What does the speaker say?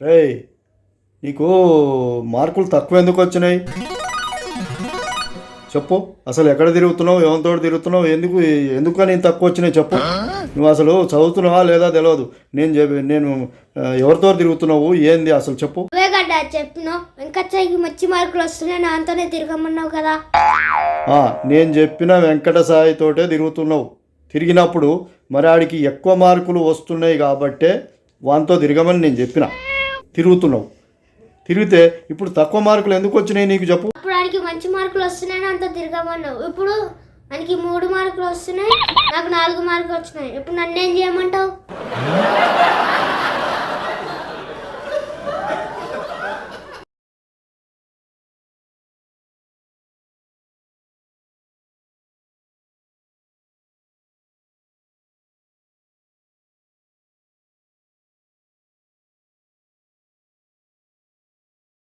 రేయ్ నీకు మార్కులు తక్కువ ఎందుకు వచ్చినాయి? చెప్పు అసలు ఎక్కడ తిరుగుతున్నావు ఎవరితో తిరుగుతున్నావు ఎందుకు ఎందుకు నేను తక్కువ వచ్చినాయి చెప్పు. నువ్వు అసలు చదువుతున్నావా లేదా తెలియదు నేను చెప్పి నేను ఎవరితో తిరుగుతున్నావు ఏంది అసలు చెప్పు. చెప్పినావు మంచి మార్కులు వస్తున్నాయి నాతోనే తిరగమన్నావు కదా. ఆ, నేను చెప్పిన వెంకట సాయితోటే తిరుగుతున్నావు. తిరిగినప్పుడు మరి ఆడికి ఎక్కువ మార్కులు వస్తున్నాయి కాబట్టే వానితో తిరగమని నేను చెప్పిన. తిరుగుతున్నావు. తిరిగితే ఇప్పుడు తక్కువ మార్కులు ఎందుకు వచ్చినాయి నీకు చెప్పు. అప్పుడు ఆయనకి మంచి మార్కులు వస్తున్నాయని అంత తిరగమన్నావు. ఇప్పుడు ఆయనకి మూడు మార్కులు వస్తున్నాయి నాకు నాలుగు మార్కులు వచ్చినాయి. ఇప్పుడు నన్ను ఏం చేయమంటావు?